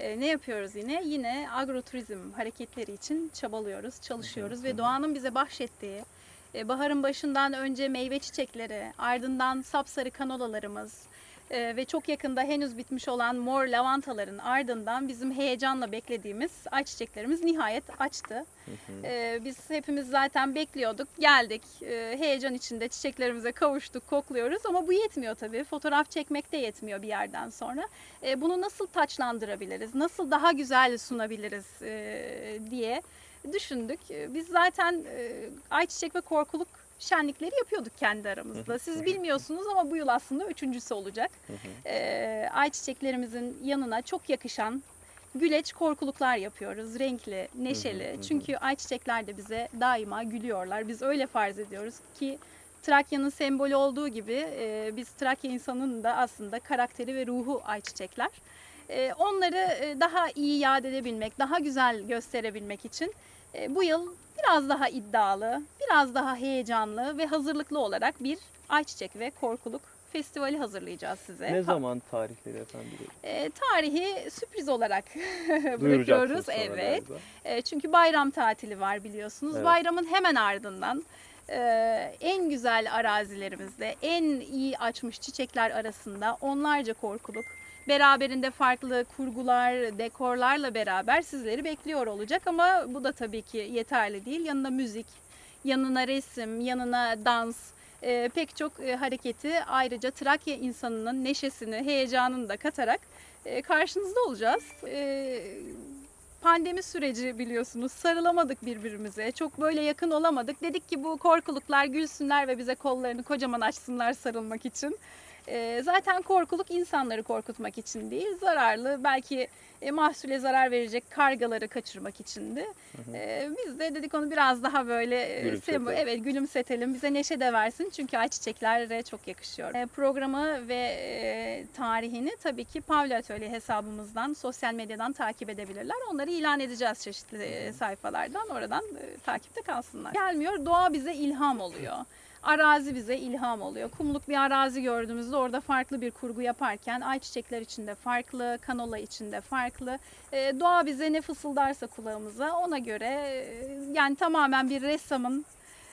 E, ne yapıyoruz yine? Yine agroturizm hareketleri için çabalıyoruz, çalışıyoruz ve doğanın bize bahşettiği e, baharın başından önce meyve çiçekleri, ardından sapsarı kanolalarımız e, ve çok yakında henüz bitmiş olan mor lavantaların ardından bizim heyecanla beklediğimiz ayçiçeklerimiz nihayet açtı. E, biz hepimiz zaten bekliyorduk, geldik, e, heyecan içinde çiçeklerimize kavuştuk, kokluyoruz ama bu yetmiyor tabii. Fotoğraf çekmek de yetmiyor bir yerden sonra. E, bunu nasıl taçlandırabiliriz, nasıl daha güzel sunabiliriz e, diye düşündük. Biz zaten e, ayçiçek ve korkuluk şenlikleri yapıyorduk kendi aramızda. Siz bilmiyorsunuz ama bu yıl aslında üçüncüsü olacak. E, ayçiçeklerimizin yanına çok yakışan güleç korkuluklar yapıyoruz. Renkli, neşeli. Çünkü ayçiçekler de bize daima gülüyorlar. Biz öyle farz ediyoruz ki Trakya'nın sembolü olduğu gibi e, biz Trakya insanının da aslında karakteri ve ruhu ayçiçekler. E, onları e, daha iyi yad edebilmek, daha güzel gösterebilmek için bu yıl biraz daha iddialı, biraz daha heyecanlı ve hazırlıklı olarak bir ayçiçek ve korkuluk festivali hazırlayacağız size. Ne zaman tarihleri efendim? E, tarihi sürpriz olarak bırakıyoruz. Evet. E, çünkü bayram tatili var biliyorsunuz. Evet. Bayramın hemen ardından e, en güzel arazilerimizde, en iyi açmış çiçekler arasında onlarca korkuluk, beraberinde farklı kurgular, dekorlarla beraber sizleri bekliyor olacak ama bu da tabii ki yeterli değil. Yanına müzik, yanına resim, yanına dans, e, pek çok e, hareketi ayrıca Trakya insanının neşesini, heyecanını da katarak e, karşınızda olacağız. E, pandemi süreci biliyorsunuz sarılamadık birbirimize. Çok böyle yakın olamadık. Dedik ki bu korkuluklar gülsünler ve bize kollarını kocaman açsınlar sarılmak için. Ee, zaten korkuluk insanları korkutmak için değil, zararlı belki e, mahsule zarar verecek kargaları kaçırmak içindi. Ee, biz de dedik onu biraz daha böyle e, sembol- evet gülümsetelim, bize neşe de versin çünkü ayçiçeklere çok yakışıyor. Ee, programı ve e, tarihini tabii ki Pavlo Atölye hesabımızdan, sosyal medyadan takip edebilirler. Onları ilan edeceğiz çeşitli e, sayfalardan, oradan e, takipte kalsınlar. Gelmiyor, doğa bize ilham oluyor. Arazi bize ilham oluyor. Kumluk bir arazi gördüğümüzde orada farklı bir kurgu yaparken ayçiçekler içinde farklı, kanola içinde farklı. E, doğa bize ne fısıldarsa kulağımıza ona göre e, yani tamamen bir ressamın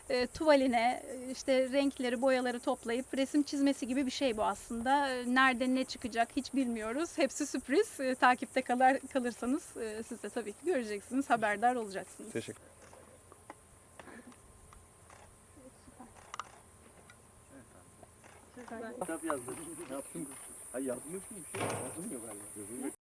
e, tuvaline e, işte renkleri, boyaları toplayıp resim çizmesi gibi bir şey bu aslında. E, Nerede ne çıkacak hiç bilmiyoruz. Hepsi sürpriz. E, takipte kalır, kalırsanız e, siz de tabii ki göreceksiniz, haberdar olacaksınız. Teşekkür Kitap yazdım. Ne yaptın? Hayır yazmıyorsun bir şey. Yazılmıyor galiba.